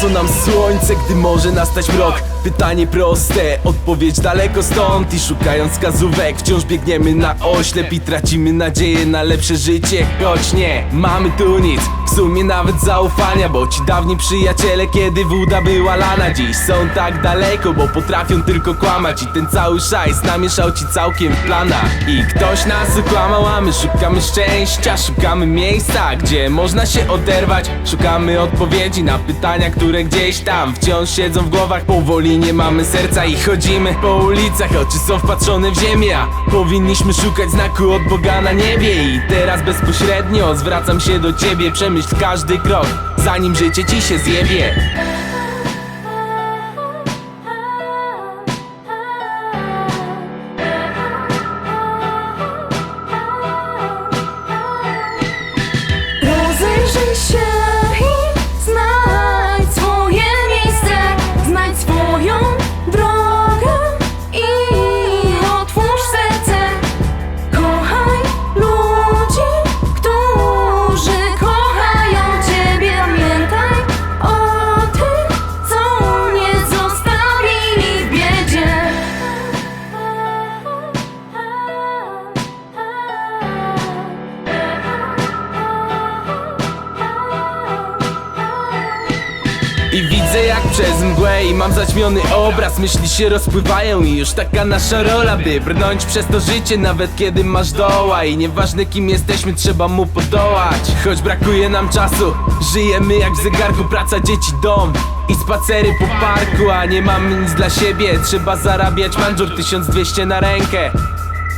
co nam słońce, gdy może nastać mrok? Pytanie proste, odpowiedź daleko stąd. I szukając wskazówek wciąż biegniemy na oślep I tracimy nadzieję na lepsze życie. Choć nie, mamy tu nic, w sumie nawet zaufania Bo ci dawni przyjaciele, kiedy woda była lana. Dziś są tak daleko, bo potrafią tylko kłamać. I ten cały szajs namieszał ci całkiem w planach I ktoś nas okłamał, a my szukamy szczęścia. Szukamy miejsca, gdzie można się oderwać. Szukamy odpowiedzi na pytania, które gdzieś tam Wciąż siedzą w głowach, powoli nie mamy serca I chodzimy po ulicach, oczy są wpatrzone w ziemię a Powinniśmy szukać znaku od Boga na niebie. I teraz bezpośrednio zwracam się do ciebie Przemyśl każdy krok, zanim życie ci się zjebie widzę jak przez mgłę i mam zaćmiony obraz. Myśli się rozpływają i już taka nasza rola By brnąć przez to życie nawet kiedy masz doła. I nieważne kim jesteśmy trzeba mu podołać. Choć brakuje nam czasu Żyjemy jak w zegarku. Praca, dzieci, dom i spacery po parku, a nie mamy nic dla siebie Trzeba zarabiać. Manżur 1200 na rękę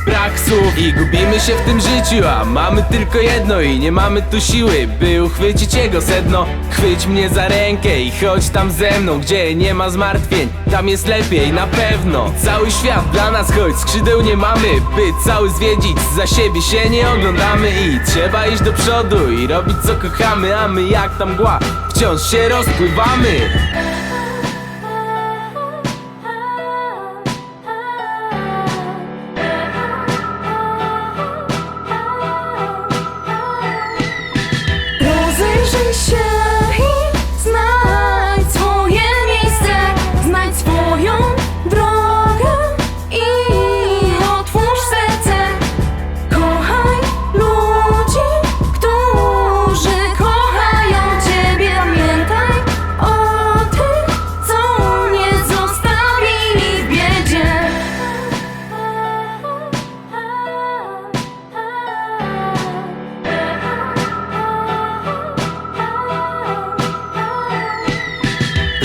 Brak słów. I gubimy się w tym życiu A mamy tylko jedno i nie mamy tu siły By uchwycić jego sedno. Chwyć mnie za rękę i chodź tam ze mną Gdzie nie ma zmartwień, tam jest lepiej na pewno. I Cały świat dla nas, choć skrzydeł nie mamy By cały zwiedzić, za siebie się nie oglądamy I trzeba iść do przodu i robić co kochamy A my jak tam mgła, wciąż się rozpływamy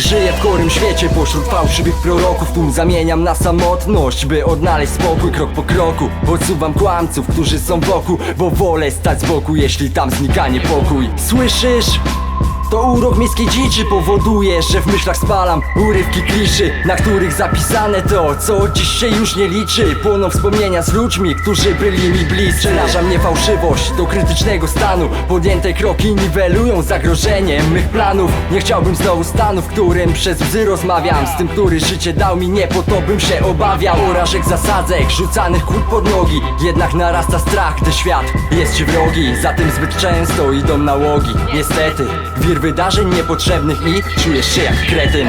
Żyję w chorym świecie pośród fałszywych proroków Tłum zamieniam na samotność, by odnaleźć spokój krok po kroku Odsuwam kłamców, którzy są wokół Bo wolę stać z boku, jeśli tam znika niepokój Słyszysz? To urok miejskiej dziczy powoduje, że w myślach spalam urywki kliszy Na których zapisane to, co dziś się już nie liczy. Płoną wspomnienia z ludźmi, którzy byli mi bliscy. Przeraża mnie fałszywość do krytycznego stanu. Podjęte kroki niwelują zagrożenie mych planów. Nie chciałbym znowu stanu, w którym przez łzy rozmawiam. Z tym, który życie dał mi, nie po to bym się obawiał. Porażek zasadzek, rzucanych kłód pod nogi. Jednak narasta strach, gdy świat jest ci wrogi Zatem zbyt często idą nałogi. Niestety, wir wydarzeń niepotrzebnych i czujesz się jak kretyn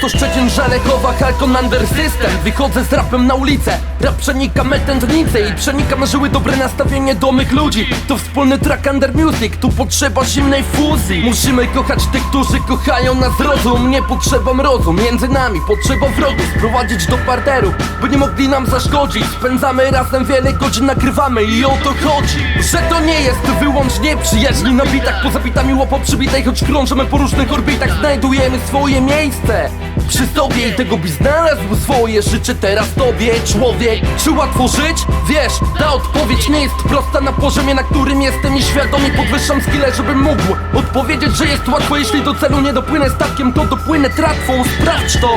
to Szczecin, Żelechowa, Halkon, Under System. Wychodzę z rapem na ulicę. Rap przenika me I przenika na żyły dobre nastawienie do mych ludzi. To wspólny track Under Music Tu potrzeba zimnej fuzji. Musimy kochać tych, którzy kochają nas rozum. Nie potrzeba mrozu Między nami potrzeba wrogów Sprowadzić do parteru By nie mogli nam zaszkodzić. Spędzamy razem wiele godzin Nagrywamy i o to chodzi. Że to nie jest wyłącznie przyjaźni na bitach Poza bitami łopo przybitej Choć krążymy po różnych orbitach. Znajdujemy swoje miejsce przy tobie i tego byś znalazł swoje Życzę teraz tobie, człowiek. Czy łatwo żyć? Wiesz, ta odpowiedź nie jest prosta Na poziomie, na którym jestem i świadomie podwyższam skille, żebym mógł Odpowiedzieć, że jest łatwo. Jeśli do celu nie dopłynę statkiem, to dopłynę tratwą Sprawdź to